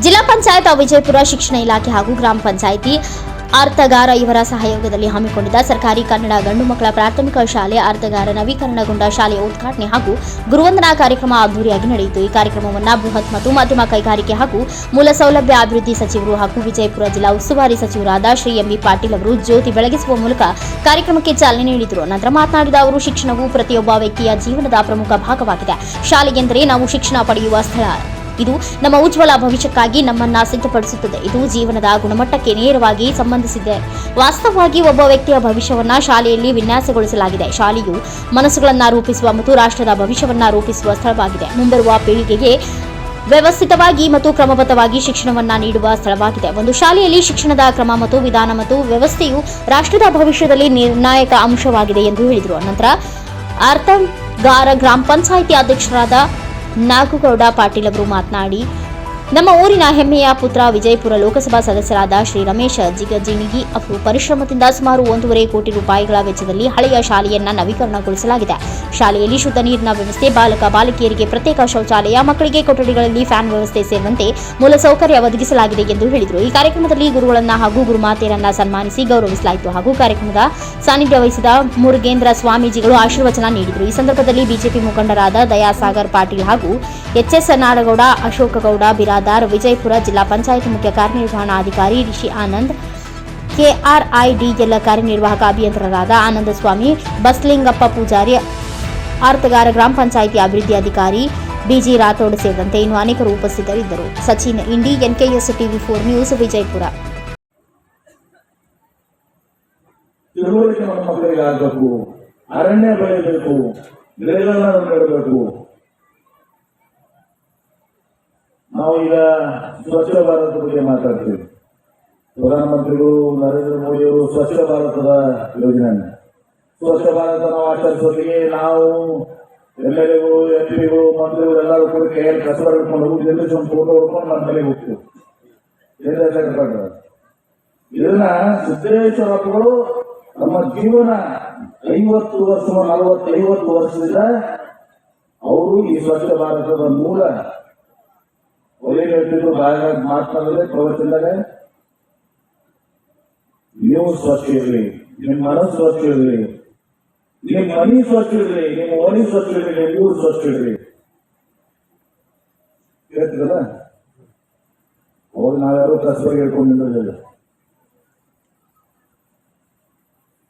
ಜಿಲ್ಲಾ ಪಂಚಾಯತ್ ವಿಜಯಪುರ ಶಿಕ್ಷಣ ಇಲಾಖೆ ಹಾಗೂ ಗ್ರಾಮ ಪಂಚಾಯಿತಿ ಅರ್ಥಗಾರ ಇವರ ಸಹಯೋಗದಲ್ಲಿ ಹಮ್ಮಿಕೊಂಡಿದ್ದ ಸರ್ಕಾರಿ ಕನ್ನಡ ಗಂಡು ಮಕ್ಕಳ ಪ್ರಾಥಮಿಕ ಶಾಲೆ ಅರ್ಥಗಾರ ನವೀಕರಣಗೊಂಡ ಶಾಲೆಯ ಉದ್ಘಾಟನೆ ಹಾಗೂ ಗುರುವಂದನಾ ಕಾರ್ಯಕ್ರಮ ಅದ್ದೂರಿಯಾಗಿ ನಡೆಯಿತು. ಈ ಕಾರ್ಯಕ್ರಮವನ್ನು ಬೃಹತ್ ಮತ್ತು ಮಧ್ಯಮ ಕೈಗಾರಿಕೆ ಹಾಗೂ ಮೂಲ ಸೌಲಭ್ಯ ಅಭಿವೃದ್ಧಿ ಸಚಿವರು ಹಾಗೂ ವಿಜಯಪುರ ಜಿಲ್ಲಾ ಉಸ್ತುವಾರಿ ಸಚಿವರಾದ ಶ್ರೀ ಎಂಬಿ ಪಾಟೀಲ್ ಅವರು ಜ್ಯೋತಿ ಬೆಳಗಿಸುವ ಮೂಲಕ ಕಾರ್ಯಕ್ರಮಕ್ಕೆ ಚಾಲನೆ ನೀಡಿದರು. ನಂತರ ಮಾತನಾಡಿದ ಅವರು, ಶಿಕ್ಷಣವು ಪ್ರತಿಯೊಬ್ಬ ವ್ಯಕ್ತಿಯ ಜೀವನದ ಪ್ರಮುಖ ಭಾಗವಾಗಿದೆ. ಶಾಲೆಗೆಂದರೆ ನಾವು ಶಿಕ್ಷಣ ಪಡೆಯುವ ಸ್ಥಳ. ಇದು ನಮ್ಮ ಉಜ್ವಲ ಭವಿಷ್ಯಕ್ಕಾಗಿ ನಮ್ಮನ್ನ ಸಿದ್ಧಪಡಿಸುತ್ತದೆ. ಇದು ಜೀವನದ ಗುಣಮಟ್ಟಕ್ಕೆ ನೇರವಾಗಿ ಸಂಬಂಧಿಸಿದೆ. ವಾಸ್ತವವಾಗಿ ಒಬ್ಬ ವ್ಯಕ್ತಿಯ ಭವಿಷ್ಯವನ್ನ ಶಾಲೆಯಲ್ಲಿ ವಿನ್ಯಾಸಗೊಳಿಸಲಾಗಿದೆ. ಶಾಲೆಯು ಮನಸ್ಸುಗಳನ್ನ ರೂಪಿಸುವ ಮತ್ತು ರಾಷ್ಟ್ರದ ಭವಿಷ್ಯವನ್ನ ರೂಪಿಸುವ ಸ್ಥಳವಾಗಿದೆ. ಮುಂಬರುವ ಪೀಳಿಗೆಗೆ ವ್ಯವಸ್ಥಿತವಾಗಿ ಮತ್ತು ಕ್ರಮಬದ್ಧವಾಗಿ ಶಿಕ್ಷಣವನ್ನ ನೀಡುವ ಸ್ಥಳವಾಗಿದೆ. ಒಂದು ಶಾಲೆಯಲ್ಲಿ ಶಿಕ್ಷಣದ ಕ್ರಮ ಮತ್ತು ವಿಧಾನ ಮತ್ತು ವ್ಯವಸ್ಥೆಯು ರಾಷ್ಟ್ರದ ಭವಿಷ್ಯದಲ್ಲಿ ನಿರ್ಣಾಯಕ ಅಂಶವಾಗಿದೆ ಎಂದು ಹೇಳಿದರು. ನಂತರ ಅರ್ಥಗಾರ ಗ್ರಾಮ ಪಂಚಾಯಿತಿ ಅಧ್ಯಕ್ಷರಾದ ನಾಗುಗೌಡ ಪಾಟೀಲ್ ಅವರು ಮಾತನಾಡಿ ನಮ್ಮ ಊರಿನ ಹೆಮ್ಮೆಯ ಪುತ್ರ ವಿಜಯಪುರ ಲೋಕಸಭಾ ಸದಸ್ಯರಾದ ಶ್ರೀ ರಮೇಶ ಜಿಗಜಿಣಗಿ ಅವರು ಪರಿಶ್ರಮದಿಂದ ಸುಮಾರು ಒಂದೂವರೆ ಕೋಟಿ ರೂಪಾಯಿಗಳ ವೆಚ್ಚದಲ್ಲಿ ಹಳೆಯ ಶಾಲೆಯನ್ನ ನವೀಕರಣಗೊಳಿಸಲಾಗಿದೆ. ಶಾಲೆಯಲ್ಲಿ ಶುದ್ಧ ನೀರಿನ ವ್ಯವಸ್ಥೆ, ಬಾಲಕ, ಬಾಲಕಿಯರಿಗೆ ಪ್ರತ್ಯೇಕ ಶೌಚಾಲಯ, ಮಕ್ಕಳಿಗೆ ಕೊಠಡಿಗಳಲ್ಲಿ ಫ್ಯಾನ್ ವ್ಯವಸ್ಥೆ ಸೇರಿದಂತೆ ಮೂಲಸೌಕರ್ಯ ಒದಗಿಸಲಾಗಿದೆ ಎಂದು ಹೇಳಿದರು. ಈ ಕಾರ್ಯಕ್ರಮದಲ್ಲಿ ಗುರುಗಳನ್ನ ಹಾಗೂ ಗುರುಮಾತೆಯರನ್ನ ಸನ್ಮಾನಿಸಿ ಗೌರವಿಸಲಾಯಿತು ಹಾಗೂ ಕಾರ್ಯಕ್ರಮದ ಸಾನ್ನಿಧ್ಯ ವಹಿಸಿದ ಮುರುಗೇಂದ್ರ ಸ್ವಾಮೀಜಿಗಳು ಆಶೀರ್ವಚನ ನೀಡಿದರು. ಈ ಸಂದರ್ಭದಲ್ಲಿ ಬಿಜೆಪಿ ಮುಖಂಡರಾದ ದಯಾಸಾಗರ್ ಪಾಟೀಲ್ ಹಾಗೂ ಎಚ್ಎಸ್ ನಾಡಗೌಡ, ಅಶೋಕಗೌಡ ಬಿರಾದಾರ್ ವಿಜಯಪುರ ಜಿಲ್ಲಾ ಪಂಚಾಯತ್ ಮುಖ್ಯ ಕಾರ್ಯನಿರ್ವಹಣಾಧಿಕಾರಿ ರಿಷಿ ಆನಂದ್, ಕೆಆರ್ಐಡಿ ಜಿಲ್ಲಾ ಕಾರ್ಯನಿರ್ವಾಹಕ ಅಭಿಯಂತರರಾದ ಆನಂದ ಸ್ವಾಮಿ ಬಸ್ಲಿಂಗಪ್ಪ ಪೂಜಾರಿ, ಆರ್ತಗಾರ ಗ್ರಾಮ ಪಂಚಾಯಿತಿ ಅಭಿವೃದ್ಧಿ ಅಧಿಕಾರಿ ಬಿಜಿ ರಾಥೋಡ್ ಸೇರಿದಂತೆ ಇನ್ನು ಅನೇಕರು ಉಪಸ್ಥಿತರಿದ್ದರು. Sachin, Indi, N K S TV four news, Vijayapura. ಅರಣ್ಯ ಬೆಳೆಯಬೇಕು. ನಾವು ಈಗ ಸ್ವಚ್ಛ ಭಾರತದ ಬಗ್ಗೆ ಮಾತಾಡ್ತೀವಿ. ಪ್ರಧಾನಮಂತ್ರಿಗಳು ನರೇಂದ್ರ ಮೋದಿ ಅವರು ಸ್ವಚ್ಛ ಭಾರತದ ಯೋಜನೆ ಸ್ವಚ್ಛ ಭಾರತ ನಾವು ಆಚರಿಸೋದಿಗೆ ನಾವು ಎಂ ಎಲ್ ಎಗಳು ಎಂ ಪಿಗಳು ಮಂತ್ರಿಗಳು ಎಲ್ಲರೂ ಕೂಡ ಕೈಯಲ್ಲಿ ಕಸರ ಹಿಡ್ಕೊಂಡು ಹೋಗಿ ಜಲ್ದಿ ಒಂದು ಫೋಟೋ ಹೊಡ್ಕೊಂಡು ನಮ್ಮ ಮನೆಗೆ ಹೋಗ್ತೀವಿ. ಇದನ್ನ ಸಿದ್ದೇಶ್ವರಪ್ಪಗಳು ನಮ್ಮ ಜೀವನ ಐವತ್ತು ವರ್ಷ, ನಲವತ್ತೈವತ್ತು ವರ್ಷದಿಂದ ಅವರು ಈ ಸ್ವಚ್ಛ ಭಾರತದ ಮೂಲ ಒಳ್ಳೆ ಹೇಳ್ತಿದ್ರು ಬಾಯ ಮಾತನಾಡದೆ ಪ್ರವಚನದಾಗ ನೀವು ಸ್ವಚ್ಛ ಇರಲಿ, ನಿಮ್ಮ ಮನಸ್ಸು ಸ್ವಚ್ಛ ಇರಲಿ, ನಿಮ್ಮ ಮನಿ ಸ್ವಚ್ಛ ಇರಲಿ, ನಿಮ್ಮ ಓಣಿ ಸ್ವಚ್ಛ ಇರಲಿ ನಿಮ್ ಊರು ಸ್ವಚ್ಛ ಇರಲಿ. ಹೇಳ್ತಿರಲ್ಲ ಅವಾಗ ನಾವ್ಯಾರು ಕಸಬಾಗಿ ಹೇಳ್ಕೊಂಡಿಲ್ಲ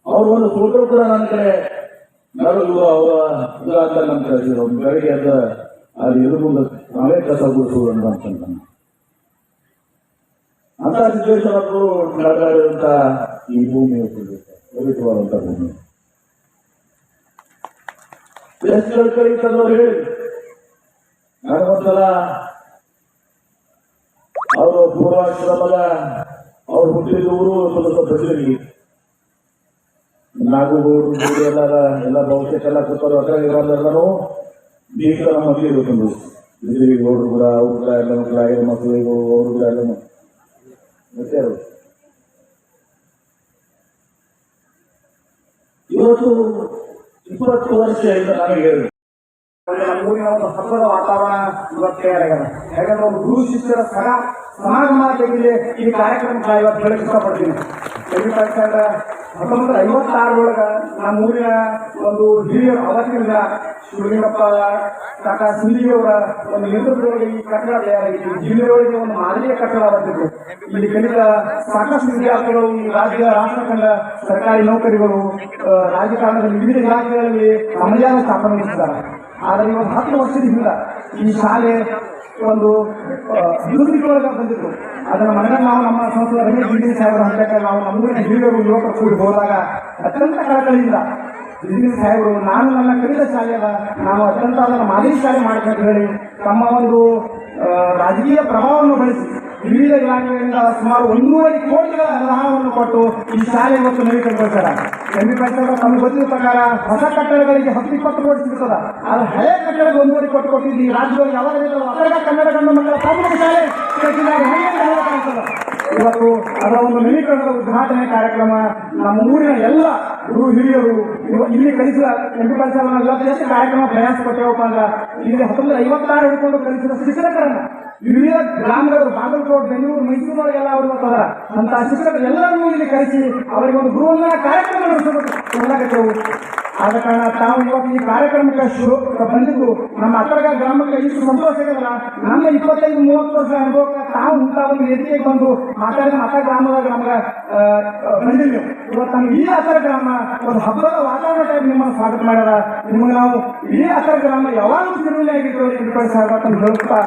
ಅವ್ರ ಒಂದು ಫೋಟೋ ಕೂಡ ನನ್ನ ಕಡೆ. ನಡಲು ಅವರ ಅಂತ ನಮ್ಮ ಕಳಿಸಿದ್ರು ಬೆಳಿಗ್ಗೆ ಅದು ಕಸ ಗುಡಿಸುವುದು ಅಂತ ಅಂತಂದ ಅಂತ ಸಿದ್ದೇಶ್ವರಪ್ಪರು ನಡೆದಾಡಿದಂತ ಈ ಭೂಮಿ ಪವಿತ್ರವಾದಂತ ಭೂಮಿ. ಎಷ್ಟು ಕೈ ತಂದವ್ರು ಹೇಳಿ. ನಾನೊಂದ್ಸಲ ಅವರು ಪೂರ್ವಾಶ್ರಮದ ಅವ್ರು ಹುಟ್ಟಿದ ಊರು ಸ್ವಲ್ಪ ಬಸರಿಗೆ ನಾಗೂರು ಎಲ್ಲ ಎಲ್ಲ ಎಲ್ಲ ಕೂತರು ಅದ್ರ ಇವರೆಲ್ಲರೂ ಬೀಗ ನಮ್ಮ ನೀವು ಇರುತ್ತಂದು ಬಿಜೆಪಿ ಗೌಡರು ಕೂಡ ಅವ್ರು ಕೂಡ ಎಲ್ಲ ಮಕ್ಕಳು ಆಗಿರೋ ಮಕ್ಕಳಿಗೂ ಅವರು ಕೂಡ ಎಲ್ಲ. ಮತ್ತೆ ಅವರು ಇವತ್ತು ಇಪ್ಪತ್ತು ವರ್ಷ ವರ್ಷದಿಂದ ನಾನು ಹೇಳಿದೆ. ನಮ್ಮೂರಿನ ಒಂದು ಹಬ್ಬದ ವಾತಾವರಣ ಇವತ್ತು ತಯಾರಾಗಿದೆ. ಯಾಕಂದ್ರೆ ಒಂದು ಗುರು, ಶಿಷ್ಯರ ಸಹ ಸಮಾಗಮ ತೆಗೆದು ಈ ಕಾರ್ಯಕ್ರಮ ಇವತ್ತು ಹೇಳಕ್ ಇಷ್ಟಪಡ್ತೀನಿ. ಯಾಕಂದ್ರೆ ಹತ್ತೊಂಬತ್ತು ಐವತ್ತಾರರೊಳಗ ನಮ್ಮ ಊರಿನ ಒಂದು ಹಿರಿಯರು ಅವತ್ತಿನಿಂದ ಶಿವಲಿಂಗಪ್ಪ, ಕಾಕ ಸಿಂಧಿಯವರ ಒಂದು ನೇತೃತ್ವದೊಳಗೆ ಈ ಕಟ್ಟಡ ತಯಾರಾಗಿತ್ತು. ಜಿಲ್ಲೆಯೊಳಗೆ ಒಂದು ಮಾದರಿಯ ಕಟ್ಟಡ ಅವತ್ತಿತ್ತು ಇಲ್ಲಿ ಕಲಿತ ಸಾಕಷ್ಟು ವಿದ್ಯಾರ್ಥಿಗಳು, ಈ ರಾಜ್ಯ ರಾಷ್ಟ್ರ ಕಂಡ ಸರ್ಕಾರಿ ನೌಕರಿಗಳು ರಾಜಕಾರಣದಲ್ಲಿ ರಾಜಕಾರಣದ ವಿವಿಧ ಇಲಾಖೆಗಳಲ್ಲಿ ಸಮಾಜಾನ ಸ್ಥಾಪನೆಗೊಳಿಸಿದ್ದಾರೆ ಆದರೆ ಇವತ್ತು ಹತ್ತು ವರ್ಷದ ಹಿಂದ ಈ ಶಾಲೆ ಒಂದು ಅಭಿವೃದ್ಧಿಯೊಳಗೆ ಬಂದಿತ್ತು ಅದರ ಮನೆ ನಾವು ನಮ್ಮ ಸಂಸದ ರಮೇಶ್ ಬಿಂದಿನ ಸಾಹೇಬರ ಹಂತಕ್ಕೆ ನಾವು ನಮ್ಮೂರಿನ ಹಿರಿಯರು ಯುವಕರು ಕೂಡಿ ಹೋದಾಗ ಅತ್ಯಂತ ಕಳಕಳಿಯಿಂದ ಬಿಂದಿನ ಸಾಹೇಬರು, ನಾನು ನನ್ನ ಕಲಿತ ಶಾಲೆಯ ನಾವು ಅತ್ಯಂತ ಅದನ್ನು ಮಾದರಿ ಶಾಲೆ ಮಾಡಬೇಕು ಹೇಳಿ ತಮ್ಮ ಒಂದು ರಾಜಕೀಯ ಪ್ರಭಾವವನ್ನು ಬಳಸಿ ವಿವಿಧ ಇಲಾಖೆಗಳಿಂದ ಸುಮಾರು ಒಂದೂವರೆ ಕೋಟಿಗಳ ಅನುದಾನವನ್ನು ಕೊಟ್ಟು ಈ ಶಾಲೆ ಇವತ್ತು ನವೀಕರಣಗೊಳಿಸ್ತಾರೆ ಎಂ ಪಂಚಾಯತ್ ತಮ್ಮ ಗೊತ್ತಿರೋ ಪ್ರಕಾರ ಹೊಸ ಕಟ್ಟಡಗಳಿಗೆ ಹತ್ತು ಇಪ್ಪತ್ತು ಕೋಟಿ ಸಿಗುತ್ತದೆ ಆದ್ರೆ ಹಳೆ ಕಟ್ಟಡಕ್ಕೆ ಒಂದೂವರೆ ಕೋಟಿ ಕೊಟ್ಟಿದ್ದು ಈ ರಾಜ್ಯದಲ್ಲಿ ಯಾವಾಗ ಕನ್ನಡ ಗಂಡು ಮಕ್ಕಳ ಪ್ರಾಥಮಿಕ ಶಾಲೆ ಇವತ್ತು ಅದರ ಒಂದು ನವೀಕರಣದ ಉದ್ಘಾಟನೆ ಕಾರ್ಯಕ್ರಮ ನಮ್ಮ ಊರಿನ ಎಲ್ಲ ಗುರು ಹಿರಿಯರು ಇಲ್ಲಿ ಕಲಿಸಿದ ಎಂಟು ಇವತ್ತು ಎಷ್ಟು ಕಾರ್ಯಕ್ರಮ ಪ್ರಯಾಸ ಕೊಟ್ಟೇವಪ್ಪ ಅಂದ್ರೆ ಇಲ್ಲಿ ಹತ್ತೊಂಬತ್ತು ಐವತ್ತಾರು ಹಿಡ್ಕೊಂಡು ಕಲಿಸಿದ ಶಿಕ್ಷಕರನ್ನ. ಗ್ರಾಮಗಳು ಬಾಗಲಕೋಟ್ ಬೆಂಗಳೂರು ಮೈಸೂರೊಳಗೆಲ್ಲ ಅವರು ಬರ್ತಾರ ಅಂತ ಶಿಕ್ಷಕರು ಎಲ್ಲರನ್ನೂ ಇಲ್ಲಿ ಕರೆಸಿ ಅವರಿಗೆ ಒಂದು ಗುರುವಂದನ ಕಾರ್ಯಕ್ರಮ ನಡೆಸಬೇಕು. ಆದ ಕಾರಣ ತಾವು ಇವತ್ತು ಈ ಕಾರ್ಯಕ್ರಮಕ್ಕೆ ಶುರು ಬಂದಿದ್ದು ನಮ್ಮ ಅತ್ತರ್ಗ ಗ್ರಾಮಕ್ಕೆ ಇಷ್ಟು ಸಂತೋಷ ಇದಲ್ಲ ನಮ್ಮ ಇಪ್ಪತ್ತೈದು, ಮೂವತ್ತು ವರ್ಷ ಅನುಭವಕ್ಕೆ ತಾವು ಮುಂತಾದ ಒಂದು ಬಂದು ಮಾತಾಡಿದ ಮತ ಗ್ರಾಮದಾಗ ನಮ್ಗೆ ನೀವು ಇವತ್ತು ನಮ್ಗೆ ಈ ಅತ್ತರ ಗ್ರಾಮ ಒಂದು ಹಬ್ಬದ ವಾತಾವರಣ ಟೈಪ್ ನಿಮ್ಮನ್ನು ಸ್ವಾಗತ ಮಾಡ್ಯಾರ. ನಿಮಗೆ ನಾವು ಈ ಅತ್ತರ ಗ್ರಾಮ ಯಾವಾಗಲೂ ತಿರುವಳಿ ಆಗಿರ್ತೇವೆ ಅಂತ ಹೇಳುತ್ತಾ